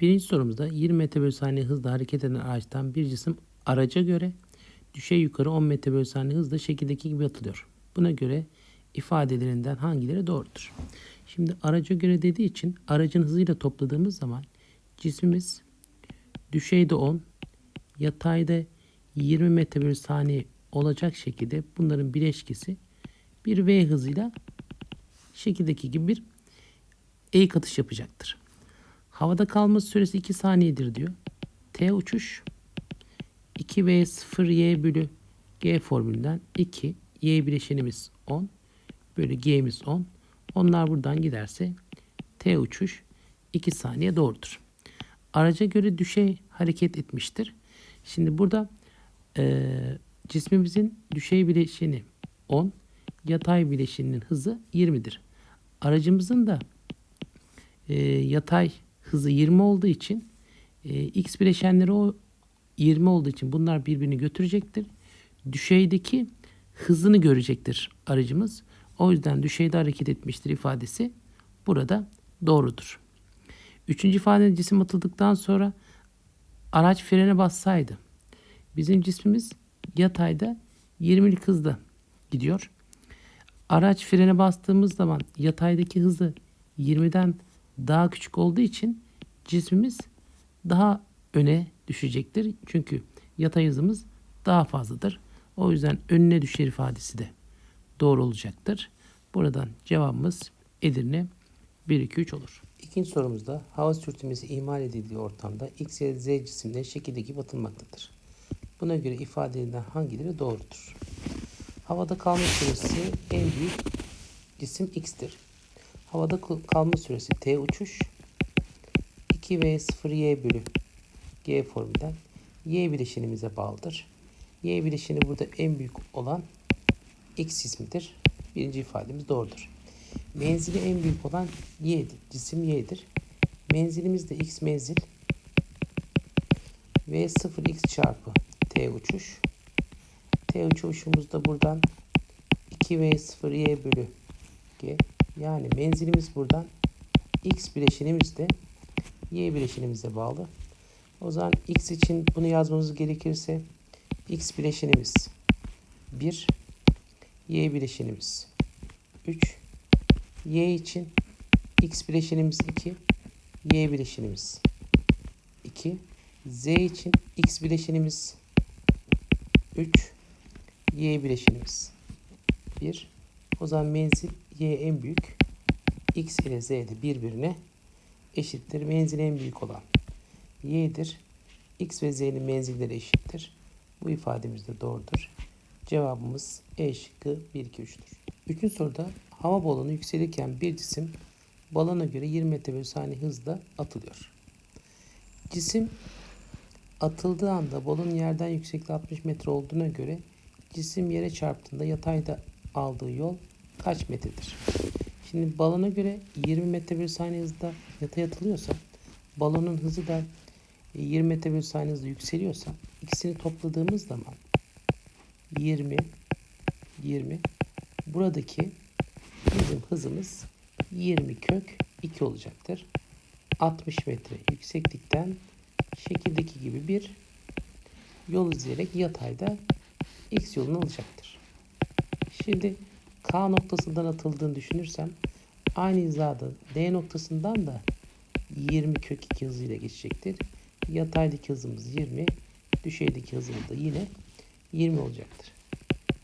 Birinci sorumuzda 20 metre bölü saniye hızla hareket eden araçtan bir cisim araca göre düşey yukarı 10 metre bölü saniye hızla şekildeki gibi atılıyor. Buna göre ifadelerinden hangileri doğrudur? Şimdi araca göre dediği için aracın hızıyla topladığımız zaman cismimiz düşeyde 10, yatayda 20 metre bölü saniye olacak şekilde bunların bileşkesi bir V hızıyla şekildeki gibi bir eğik atış yapacaktır. Havada kalması süresi 2 saniyedir diyor. T uçuş 2V0Y bölü G formülünden 2 Y bileşenimiz 10 bölü G'miz 10. Onlar buradan giderse T uçuş 2 saniye doğrudur. Araca göre düşey hareket etmiştir. Şimdi burada eee, cismimizin düşey bileşeni 10, yatay bileşeninin hızı 20'dir. Aracımızın da e, yatay hızı 20 olduğu için e, x bileşenleri o 20 olduğu için bunlar birbirini götürecektir. Düşeydeki hızını görecektir aracımız. O yüzden düşeyde hareket etmiştir ifadesi burada doğrudur. Üçüncü ifade cisim atıldıktan sonra araç frene bassaydı bizim cismimiz yatayda 20'lik hızda gidiyor. Araç frene bastığımız zaman yataydaki hızı 20'den daha küçük olduğu için cismimiz daha öne düşecektir. Çünkü yatay hızımız daha fazladır. O yüzden önüne düşer ifadesi de doğru olacaktır. Buradan cevabımız Edirne 1, 2, 3 olur. İkinci sorumuzda hava sürtünmesi ihmal edildiği ortamda X da Z cisimleri şekildeki batılmaktadır. Buna göre ifadelerinden hangileri doğrudur? Havada kalma süresi en büyük cisim X'tir. Havada kal- kalma süresi T uçuş 2V0Y bölü G formülden Y bileşenimize bağlıdır. Y bileşeni burada en büyük olan X ismidir. Birinci ifademiz doğrudur. Menzili en büyük olan Y'dir. Cisim Y'dir. Menzilimiz de X menzil. V0X çarpı T uçuş. T uçuşumuz da buradan 2V0Y bölü G. Yani menzilimiz buradan X bileşenimiz de Y bileşenimize bağlı. O zaman X için bunu yazmamız gerekirse X bileşenimiz 1, Y bileşenimiz 3, Y için X bileşenimiz 2, Y bileşenimiz 2, Z için X bileşenimiz 3, Y bileşenimiz 1. O zaman menzil Y en büyük. X ile Z de birbirine eşittir. Menzil en büyük olan Y'dir. X ve Z'nin menzilleri eşittir. Bu ifademiz de doğrudur. Cevabımız E şıkkı 1, 2, 3'tür. Üçüncü soruda hava balonu yükselirken bir cisim balona göre 20 metre bölü saniye hızla atılıyor. Cisim atıldığı anda balonun yerden yüksekliği 60 metre olduğuna göre cisim yere çarptığında yatayda aldığı yol kaç metredir? Şimdi balona göre 20 metre bölü saniye hızda yatay atılıyorsa balonun hızı da 20 metre bölü saniye hızla yükseliyorsa ikisini topladığımız zaman 20 20 buradaki bizim hızımız 20 kök 2 olacaktır. 60 metre yükseklikten şekildeki gibi bir yol izleyerek yatayda x yolunu alacaktır. Şimdi K noktasından atıldığını düşünürsem aynı hizada D noktasından da 20 kök 2 hızıyla geçecektir. Yataydaki hızımız 20, düşeydeki hızımız da yine 20 olacaktır.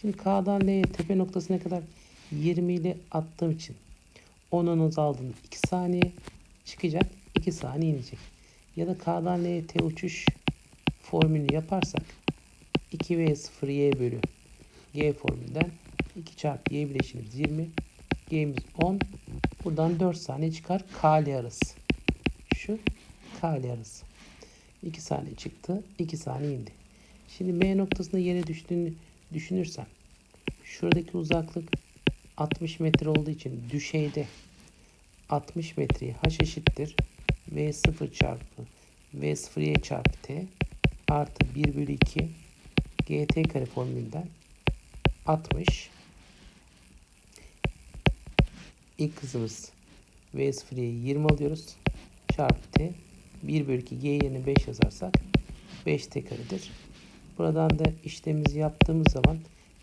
Şimdi K'dan L'ye tepe noktasına kadar 20 ile attığım için onun hız aldığında 2 saniye çıkacak, 2 saniye inecek. Ya da K'dan L'ye T uçuş formülünü yaparsak 2V0Y bölü G formülünden 2 çarpı Y bileşenimiz 20, G'miz 10. Buradan 4 saniye çıkar K'li arası. Şu K'li arası. 2 saniye çıktı, 2 saniye indi. Şimdi M noktasında yere düştüğünü düşünürsem şuradaki uzaklık 60 metre olduğu için düşeyde 60 metreyi h eşittir v0 çarpı v0y çarpı t artı 1 bölü 2 gt kare formülünden 60 ilk hızımız v0'ye 20 alıyoruz çarpı t 1 bölü 2 G yerine 5 yazarsak 5 T karedir. Buradan da işlemimizi yaptığımız zaman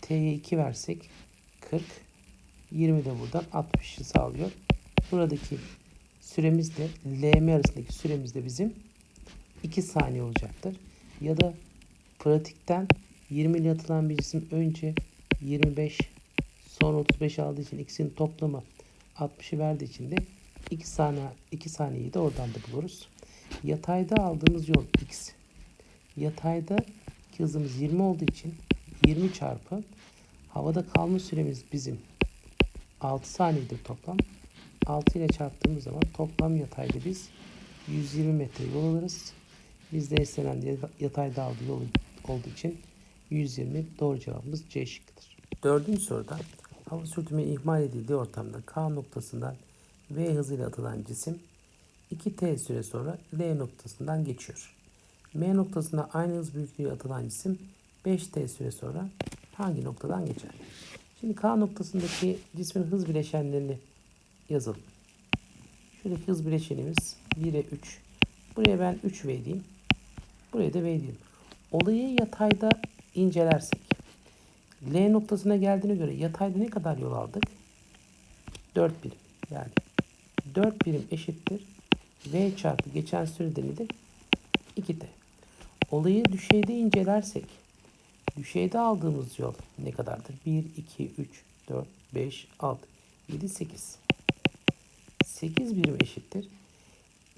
T'ye 2 versek 40. 20 de buradan 60'ı sağlıyor. Buradaki süremiz de LM arasındaki süremiz de bizim 2 saniye olacaktır. Ya da pratikten 20 ile atılan bir cisim önce 25 sonra 35 aldığı için ikisinin toplamı 60'ı verdiği için de 2 saniye 2 saniyeyi de oradan da buluruz. Yatayda aldığımız yol x. Yatayda hızımız 20 olduğu için 20 çarpı havada kalma süremiz bizim 6 saniyedir toplam. 6 ile çarptığımız zaman toplam yatayda biz 120 metre yol alırız. Bizde istenen yatayda aldığı yol olduğu için 120 doğru cevabımız C şıkkıdır. Dördüncü soruda hava sürtünme ihmal edildiği ortamda K noktasından V hızıyla atılan cisim 2T süre sonra L noktasından geçiyor. M noktasına aynı hız büyüklüğü atılan cisim 5T süre sonra hangi noktadan geçer? Şimdi K noktasındaki cismin hız bileşenlerini yazalım. Şuradaki hız bileşenimiz 1'e 3. Buraya ben 3V diyeyim. Buraya da V diyeyim. Olayı yatayda incelersek L noktasına geldiğine göre yatayda ne kadar yol aldık? 4 birim. Yani 4 birim eşittir. V çarpı geçen sürede nedir? 2T. Olayı düşeyde incelersek düşeyde aldığımız yol ne kadardır? 1, 2, 3, 4, 5, 6, 7, 8. 8 birim eşittir.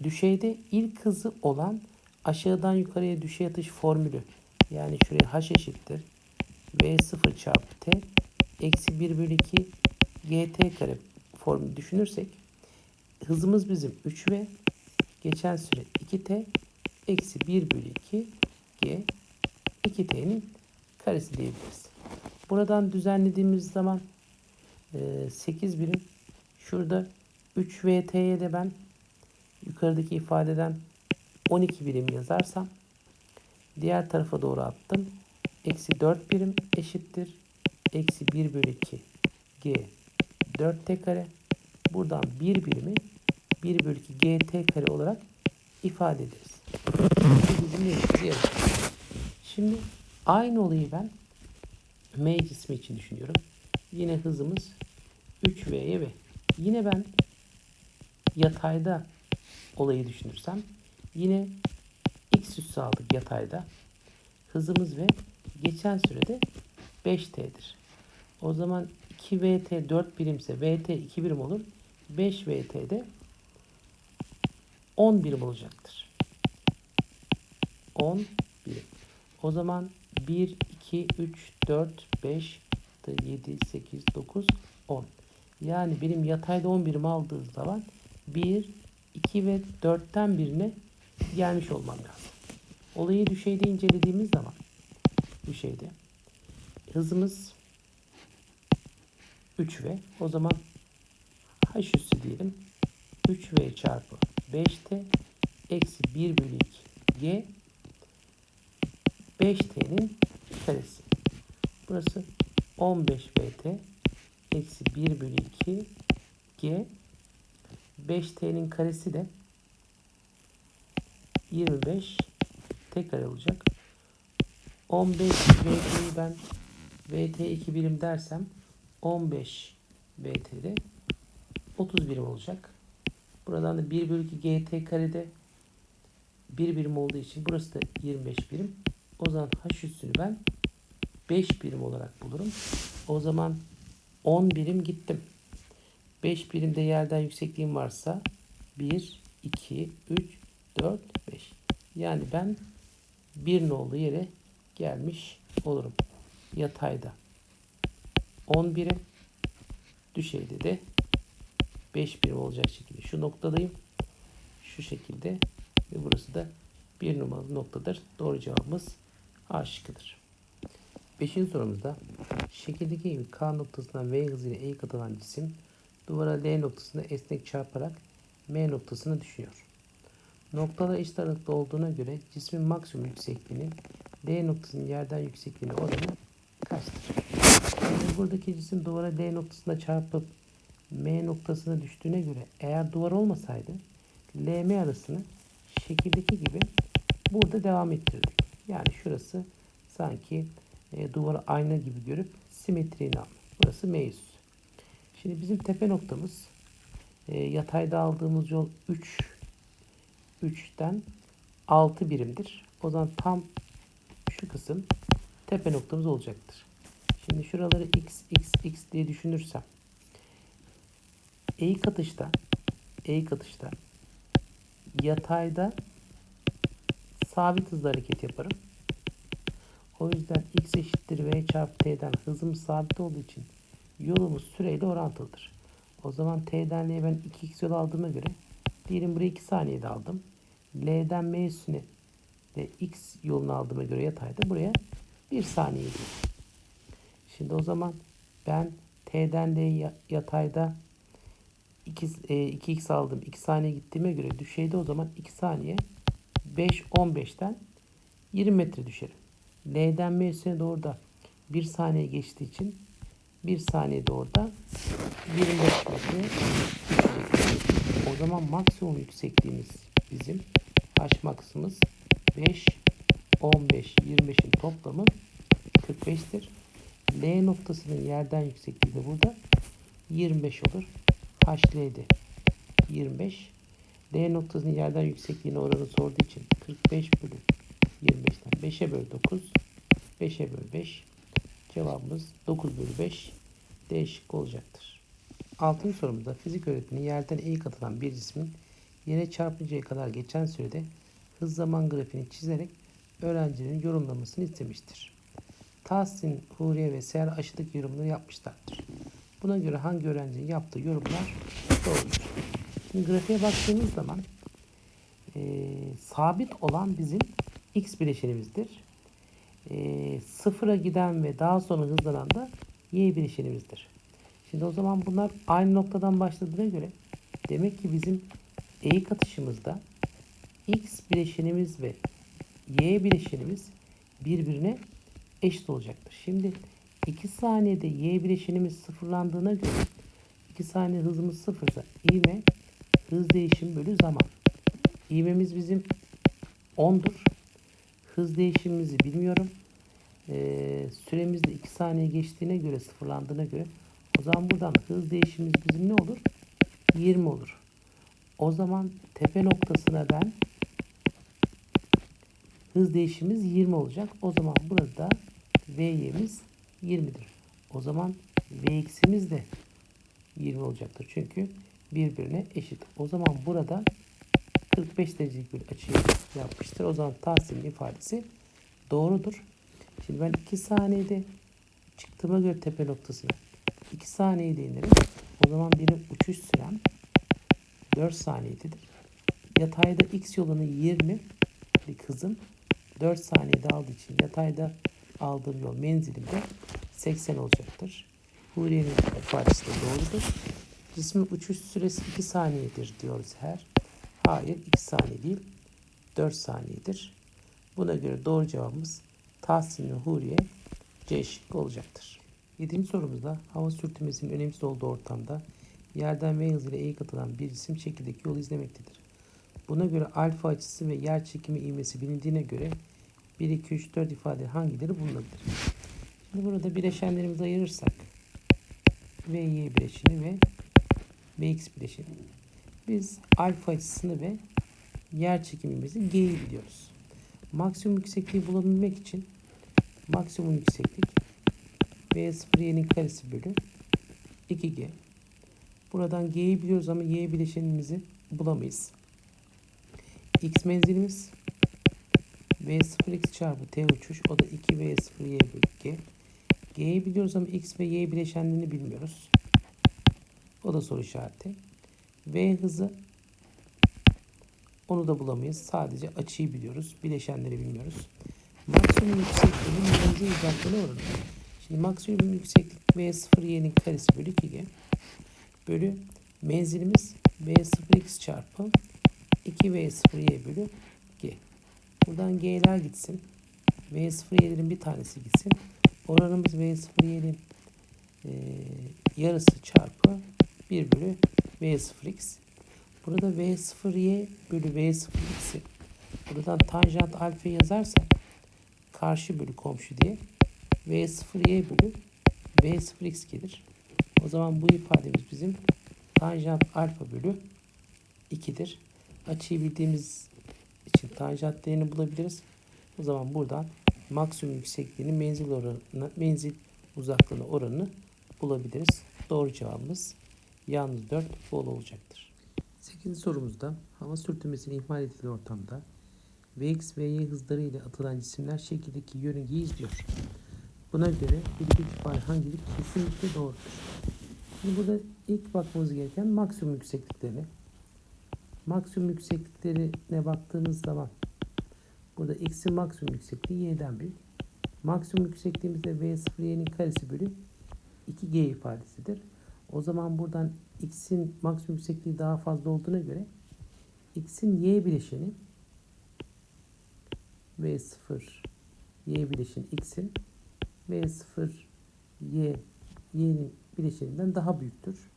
Düşeyde ilk hızı olan aşağıdan yukarıya düşey atış formülü. Yani şuraya h eşittir. V0 çarpı t eksi 1 bölü 2 gt kare formülü düşünürsek hızımız bizim 3v geçen süre 2t eksi 1 bölü 2 g 2t'nin karesi diyebiliriz. Buradan düzenlediğimiz zaman e, 8 birim şurada 3vt'ye de ben yukarıdaki ifadeden 12 birim yazarsam diğer tarafa doğru attım. Eksi 4 birim eşittir. Eksi 1 bölü 2 g 4t kare. Buradan 1 birimi 1 bölü 2 gt kare olarak ifade ederiz. Şimdi aynı olayı ben M cismi için düşünüyorum. Yine hızımız 3V'ye ve yine ben yatayda olayı düşünürsem yine x üssü aldık yatayda. Hızımız ve geçen sürede 5T'dir. O zaman 2VT 4 birimse VT 2 birim olur. 5VT'de 10 birim olacaktır. 10 birim. O zaman 1, 2, 3, 4, 5, 7, 8, 9, 10. Yani benim yatayda 10 birim aldığı zaman 1, 2 ve 4'ten birine gelmiş olmam lazım. Olayı düşeyde incelediğimiz zaman düşeyde hızımız 3V. O zaman H üssü diyelim. 3V çarpı 5T eksi 1 bölü 2 G 5T'nin karesi. Burası 15BT eksi 1 bölü 2 G 5T'nin karesi de 25 T kare olacak. 15 VT'yi ben VT 2 birim dersem 15 VT'de 30 birim olacak. Buradan da 1 bölü 2 GT karede 1 birim olduğu için burası da 25 birim. O zaman H üssünü ben 5 birim olarak bulurum. O zaman 10 birim gittim. 5 birimde yerden yüksekliğim varsa 1, 2, 3, 4, 5. Yani ben bir nolu yere gelmiş olurum. Yatayda 10 birim, düşeyde de 5 birim olacak şekilde şu noktadayım. Şu şekilde ve burası da bir numaralı noktadır. Doğru cevabımız A şıkkıdır. Beşinci sorumuzda şekildeki gibi K noktasından V hızıyla eğik atılan cisim duvara L noktasında esnek çarparak M noktasına düşüyor. Noktalar eşit aralıkta olduğuna göre cismin maksimum yüksekliğinin D noktasının yerden yüksekliğine oranı kaçtır? Yani buradaki cisim duvara D noktasına çarpıp M noktasına düştüğüne göre eğer duvar olmasaydı LM arasını şekildeki gibi burada devam ettirdik. Yani şurası sanki e, duvara ayna gibi görüp simetriğini aldık. Burası M üssü. Şimdi bizim tepe noktamız e, yatayda aldığımız yol 3 3'ten 6 birimdir. O zaman tam şu kısım tepe noktamız olacaktır. Şimdi şuraları x x x diye düşünürsem eğik atışta eğik atışta yatayda sabit hızla hareket yaparım. O yüzden x eşittir v çarpı t'den hızımız sabit olduğu için yolumuz süreyle orantılıdır. O zaman t'den l'ye ben 2x yol aldığıma göre diyelim buraya 2 saniyede aldım. L'den m üstüne de x yolunu aldığıma göre yatayda buraya 1 saniye diyorum. Şimdi o zaman ben t'den l'ye yatayda 2, e, 2x aldım. 2 saniye gittiğime göre düşeyde o zaman 2 saniye 5 15'ten 20 metre düşerim. L'den M üstüne doğru da 1 saniye geçtiği için 1 saniyede orada 25 metre O zaman maksimum yüksekliğimiz bizim H maksimumuz 5 15 25'in toplamı 45'tir. L noktasının yerden yüksekliği de burada 25 olur. HL'de 25. D noktasının yerden yüksekliğine oranı sorduğu için 45 bölü 25'ten 5'e bölü 9 5'e bölü 5 cevabımız 9 bölü 5 D şıkkı olacaktır. Altıncı sorumuzda fizik öğretmeni yerden eğik atılan bir cismin yere çarpıncaya kadar geçen sürede hız zaman grafiğini çizerek öğrencilerin yorumlamasını istemiştir. Tahsin, Huriye ve Seher aşağıdaki yorumları yapmışlardır. Buna göre hangi öğrencinin yaptığı yorumlar doğrudur. Şimdi grafiğe baktığımız zaman e, sabit olan bizim x bileşenimizdir. E, sıfıra giden ve daha sonra hızlanan da y bileşenimizdir. Şimdi o zaman bunlar aynı noktadan başladığına göre demek ki bizim eğik atışımızda x bileşenimiz ve y bileşenimiz birbirine eşit olacaktır. Şimdi 2 saniyede y bileşenimiz sıfırlandığına göre 2 saniye hızımız sıfırsa ivme hız değişimi bölü zaman. İvmemiz bizim 10'dur. Hız değişimimizi bilmiyorum. Ee, süremiz de 2 saniye geçtiğine göre sıfırlandığına göre o zaman buradan hız değişimimiz bizim ne olur? 20 olur. O zaman tepe noktasına ben hız değişimimiz 20 olacak. O zaman burada V'yemiz 20'dir. O zaman Vx'imiz de 20 olacaktır. Çünkü birbirine eşit. O zaman burada 45 derecelik bir açıyı yapmıştır. O zaman Tahsin'in ifadesi doğrudur. Şimdi ben 2 saniyede çıktığıma göre tepe noktasına 2 saniyede inerim. O zaman benim uçuş sürem 4 saniyededir. Yatayda x yolunu 20 hızım 4 saniyede aldığı için yatayda aldığım yol menzilimde 80 olacaktır. Huriye'nin ifadesi de doğrudur. Cismin uçuş süresi 2 saniyedir diyoruz her. Hayır 2 saniye değil 4 saniyedir. Buna göre doğru cevabımız Tahsin ve Huriye C şıkkı olacaktır. 7. sorumuzda hava sürtünmesinin önemsiz olduğu ortamda yerden V hızıyla eğik atılan bir cisim şekildeki yolu izlemektedir. Buna göre alfa açısı ve yer çekimi ivmesi bilindiğine göre 1, 2, 3, 4 ifade hangileri bulunabilir? Şimdi burada bileşenlerimizi ayırırsak VY bileşeni ve VX bileşeni. Biz alfa açısını ve yer çekimimizi G'yi biliyoruz. Maksimum yüksekliği bulabilmek için maksimum yükseklik V0y'nin karesi bölü 2G. Buradan G'yi biliyoruz ama Y bileşenimizi bulamayız. X menzilimiz V0x çarpı T uçuş o da 2V0Y bölü G. G'yi biliyoruz ama X ve Y bileşenlerini bilmiyoruz. O da soru işareti. V hızı onu da bulamayız. Sadece açıyı biliyoruz. Bileşenleri bilmiyoruz. Maksimum yüksekliğinin menzil uzaklığına oranı. Şimdi maksimum yükseklik V0y'nin karesi bölü 2G. Bölü menzilimiz V0x çarpı 2V0y bölü G. Buradan G'ler gitsin. V0y'lerin bir tanesi gitsin. Oranımız V0y'nin e, yarısı çarpı 1 bölü V0x. Burada V0y bölü V0x'i buradan tanjant alfa yazarsak karşı bölü komşu diye V0y bölü V0x gelir. O zaman bu ifademiz bizim tanjant alfa bölü 2'dir. Açıyı bildiğimiz için tanjant değerini bulabiliriz. O zaman buradan maksimum yüksekliğinin menzil oranını, menzil uzaklığına oranını bulabiliriz. Doğru cevabımız yalnız 4 bol olacaktır. 8. sorumuzda hava sürtünmesini ihmal edilen ortamda Vx ve y hızları ile atılan cisimler şekildeki yörüngeyi izliyor. Buna göre bir itibari hangileri kesinlikle doğrudur? Şimdi burada ilk bakmamız gereken maksimum yükseklikleri. Maksimum yüksekliklerine baktığımız zaman burada x'in maksimum yüksekliği y'den büyük. Maksimum yüksekliğimizde v0 y'nin karesi bölü 2g ifadesidir. O zaman buradan x'in maksimum yüksekliği daha fazla olduğuna göre x'in y bileşeni v0 y bileşeni x'in v0 y y'nin bileşeninden daha büyüktür.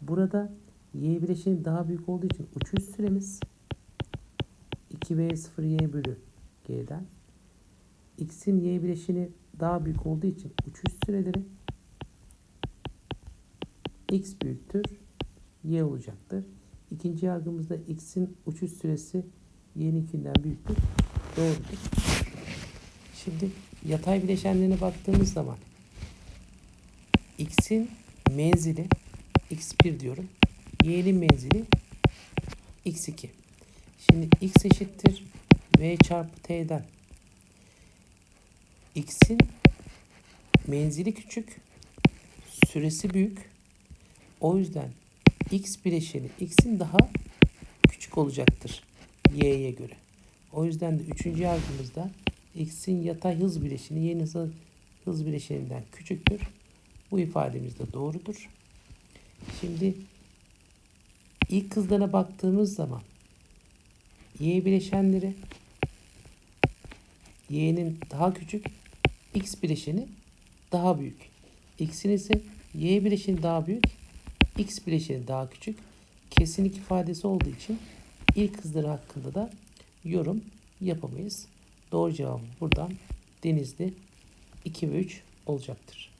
Burada y bileşeni daha büyük olduğu için uçuş süremiz 2v0 y bölü g'den x'in y bileşeni daha büyük olduğu için uçuş süreleri x büyüktür y olacaktır. İkinci yargımızda x'in uçuş süresi y'ninkinden büyüktür. Doğrudur. Şimdi yatay bileşenlerine baktığımız zaman x'in menzili x1 diyorum. Y'nin menzili x2. Şimdi x eşittir v çarpı t'den x'in menzili küçük, süresi büyük. O yüzden x bileşeni x'in daha küçük olacaktır y'ye göre. O yüzden de üçüncü yargımızda x'in yatay hız bileşeni y'nin hız, hız bileşeninden küçüktür. Bu ifademiz de doğrudur. Şimdi ilk hızlarına baktığımız zaman y bileşenleri y'nin daha küçük, x bileşeni daha büyük. x'in ise y bileşeni daha büyük, x bileşeni daha küçük. Kesinlik ifadesi olduğu için ilk hızları hakkında da yorum yapamayız. Doğru cevabı buradan Denizli 2 ve 3 olacaktır.